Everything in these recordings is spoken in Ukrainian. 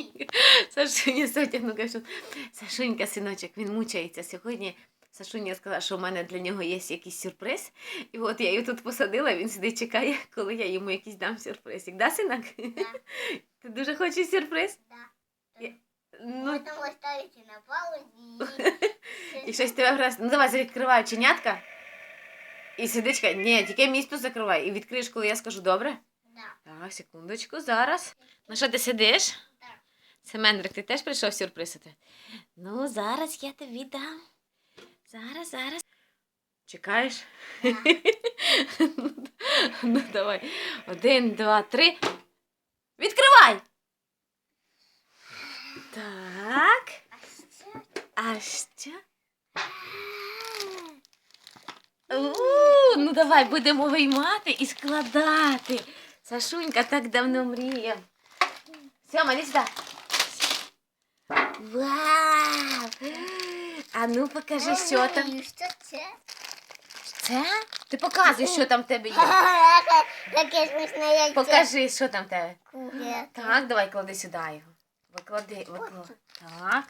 Сашуня затягнув, кажу, Сашунька, синочок, він мучається сьогодні. Сашуня сказала, що в мене для нього є якийсь сюрприз. І от я його тут посадила, він сидить чекає, коли я йому якийсь дам сюрпризик. Да, синок? Да. Ти дуже хочеш сюрприз? Да. Ну, Потом оставите на паузу и... і щось тебе враз. Ну давай закривай чинятка. І сидичка, ні, тільки місто закривай. І відкриєш, коли я скажу добре. Да. Так, секундочку, зараз. Ну що ти сидиш? Так. Семендрик, ти теж прийшов сюрпризити? Ну, зараз я тобі дам. Зараз, зараз. Чекаєш? Ну, давай. Один, два, три. Відкривай! Так. А що? У, ну давай будемо виймати і складати. Сашунька так давно мріяв. Сьома, іди сюди. Вау! А ну покажи, що там. Что це? Це? Ти показуй, що там в тебе є. Таке смішне яйце. Покажи, що там в тебе. Так, давай клади сюди його. Виклади, виклади. Так.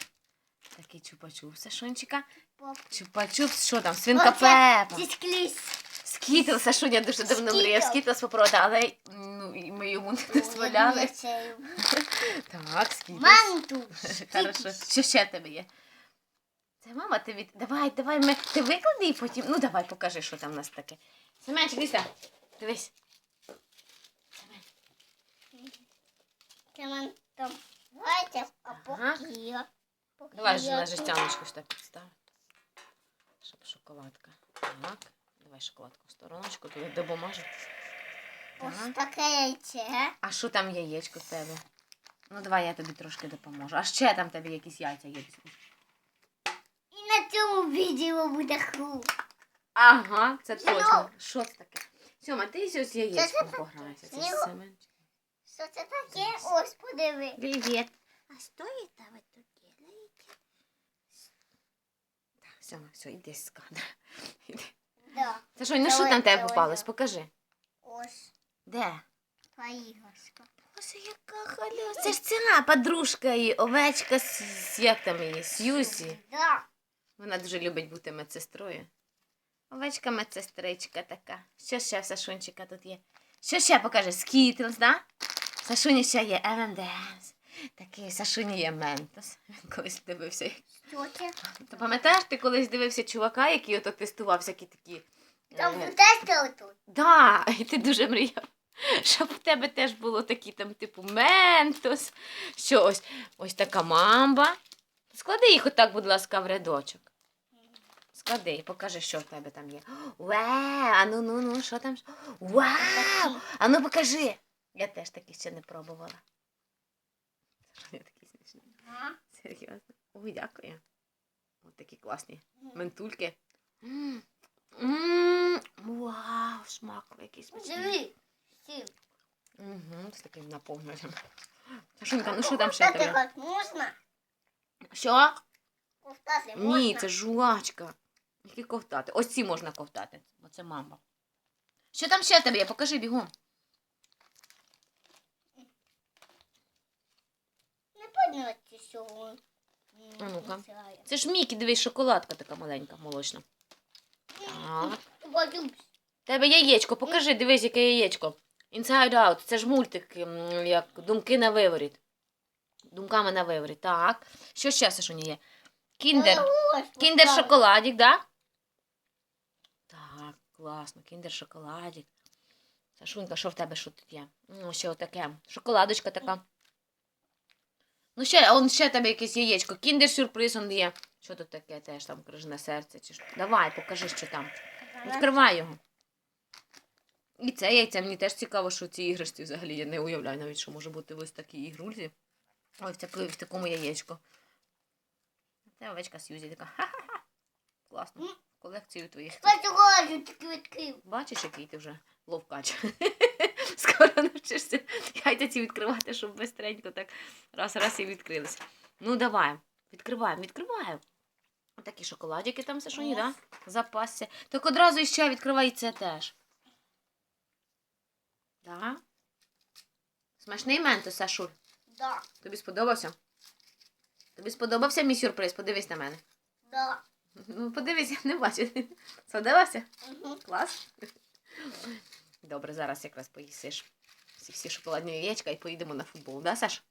Такий чупа-чуп, Сашунчика. Чупа-чуп, що там? Свинка Пепа. Дискліс. Скітл, Сашуня дуже давно мріяв Скітлс попробувати, але ну, і ми йому не дозволяли. Так, Скітлс. Манту. Хорошо. Що ще в тебе є? Це мама, ти від... Давай, давай, ми... ти виклади і потім. Ну давай, покажи, що там у нас таке. Семенчик, дивися. Дивись. Це ман там. Давайте, а поки. Давай ж на жестяночку сюди підстав. Щоб шоколадка. Так. Давай шоколадку в стороночку, туди до бумажок. Ось Так. таке яйце. А що там яєчко в тебе? Ну давай я тобі трошки допоможу. А ще там в тебе якісь яйця є. І на цьому відео буде хруп. Ага, це точно. Що це таке? Сьома, ти ось з яєчком це пограйся. Це. Семенчик. Що це таке? Ось подиви. Привіт. А що є там тут делаєте? Так, Сьома, все, іди з кадра. Це що, ну що там тебе попалось? Покажи. Ось Де? поіграшка. Боже, яка халя. Це ж ціна, подружка і овечка, з, з- як там її, Сьюзі. Да. Вона дуже любить бути медсестрою. Овечка медсестричка така. Що ще в Сашунчика тут є? Що ще покаже? Скітлс, да? В Сашуні ще є M&M's. Такий в Сашуні є Ментос. Він колись дивився. Що це? Ти пам'ятаєш, ти колись дивився чувака, який ото тестував всякі такі. Там е, тестили тут. Да, і ти дуже мріяв. Щоб в тебе теж було такі там, типу, ментос, що ось, ось така мамба. Склади їх отак, будь ласка, в рядочок. Склади і покажи, що в тебе там є. Вау, а ну ну ну, що там? Вау! А ну покажи. Я теж такі ще не пробувала. Я такі смішні. Серйозно. Ой, дякую. Ось такі класні ментульки. М, м, Вау, смак якийсь смачний. Диви. Угу, з таким наповненням. Сашунька, ну що там ще Ковтати тебе? хоч можна? Що? Ковтати можна? Ні, це жувачка. Які ковтати? Ось ці можна ковтати. Оце мама. Що там ще тебе є? Покажи бігом. Не подняться сьогодні. А ну-ка. Це ж Мікі, дивись, шоколадка така маленька, молочна. Так. Тебе яєчко, покажи, дивись, яке яєчко. Inside Out, це ж мультик, як думки на виворіт. Думками на виворіт. Так. Що ще, Сашуня, є? Кіндер. Кіндер шоколадик, да? Так, класно, кіндер шоколадик. Сашунька, що в тебе що тут є? Ну, ще отаке. Шоколадочка така. Ну, ще, он ще тебе якесь яєчко. Кіндер сюрприз он є. Що тут таке теж там крижне серце? Чи що? Давай, покажи, що там. Відкривай його. І це яйце. Мені теж цікаво, що ці іграшці взагалі я не уявляю навіть, що може бути ось такій ігрульці. Ой, в, таку, в такому яєчку. Це овечка Сьюзі така. Ха-ха-ха. Класно. Колекцію твоїх. Бачиш, який ти вже ловкач. Скоро навчишся яйця ці відкривати, щоб бистренько так раз-раз і відкрилися. Ну, давай, відкриваємо, відкриваємо. Такі шоколадики там, Сашуні, да? Запасся. Так одразу іще відкривай і теж. Да? Смачний ментос, Сашуль. Да. Тобі сподобався? Тобі сподобався мій сюрприз? Подивись на мене. Да. Ну, подивись, я не бачу. Сподобався? Угу. Клас. Добре, зараз якраз поїсиш всі, всі шоколадні яєчка і поїдемо на футбол, да, Саш?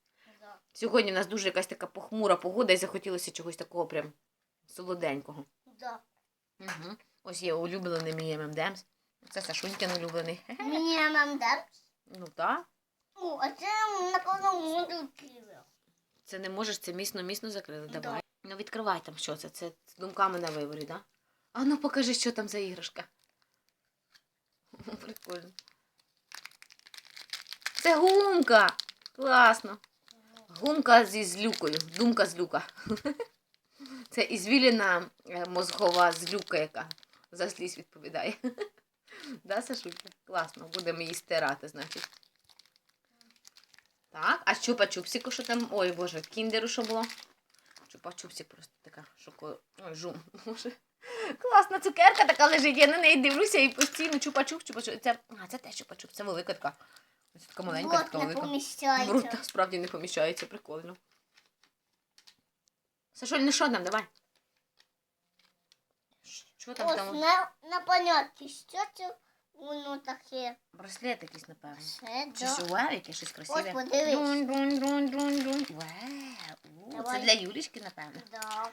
Да. Сьогодні в нас дуже якась така похмура погода і захотілося чогось такого прям солоденького. Да. Угу. Ось є улюблений мій ММДМС. Це Сашунькин улюблений. Мені нам. Ну так. О, а це напевно киви. Це не можеш, це міцно, міцно закрили. Да. Давай. Ну відкривай там, що це. Це з думками на виворі, да? А ну покажи, що там за іграшка. Прикольно. Це гумка. Класно. Гумка зі злюкою. Думка злюка. Це ізвіліна е, мозгова злюка, яка за сліз відповідає. Да, Сашулька? Класно, будемо її стирати, значить. Так, а чупа-чупсику, що там? Ой, боже, кіндеру що було? Чупа-чупсик просто така шоко... Ой, жум. Боже. Класна цукерка така лежить, я на неї дивлюся і постійно чупа-чуп, чупа-чуп. Це... А, це теж чупа-чуп, це велика така. Ось така маленька, Вот така не велика. В рот поміщається. справді не поміщається, прикольно. Сашоль, ну що там, давай. Що там Ось там? на, на понятті, що це воно таке. Браслет якийсь, напевно. Це, Чи да. що, яке щось красиве. Ось подивись. Дун, дун, дун, дун, дун. Вау, це Давай. для Юлічки, напевно. Да.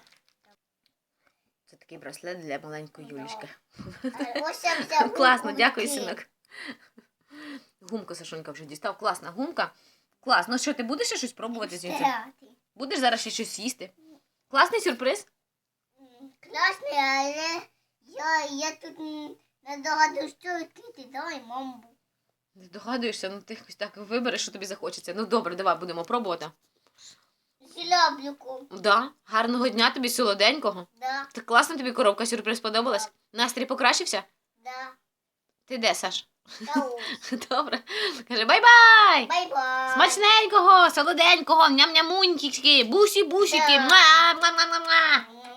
Це такий браслет для маленької Да. Юлічки. А Ось я взяв Класно, дякую, синок. Гумку Сашонька вже дістав. Класна гумка. Клас. Ну що, ти будеш ще щось пробувати звідси? Будеш зараз ще щось їсти? Класний сюрприз. Класний, але я, я тут не догадую, що відкрити. Давай, мамбу. Не догадуєшся, ну ти якось так вибереш, що тобі захочеться. Ну добре, давай будемо пробувати. З. Да, гарного дня тобі солоденького. Да, Так класно тобі коробка сюрприз сподобалась? Настрій покращився? да. Ти де, Саш? Добре. Каже бай-бай! Бай-бай. Смачненького, солоденького. Да. Муа, муа-муа-муа.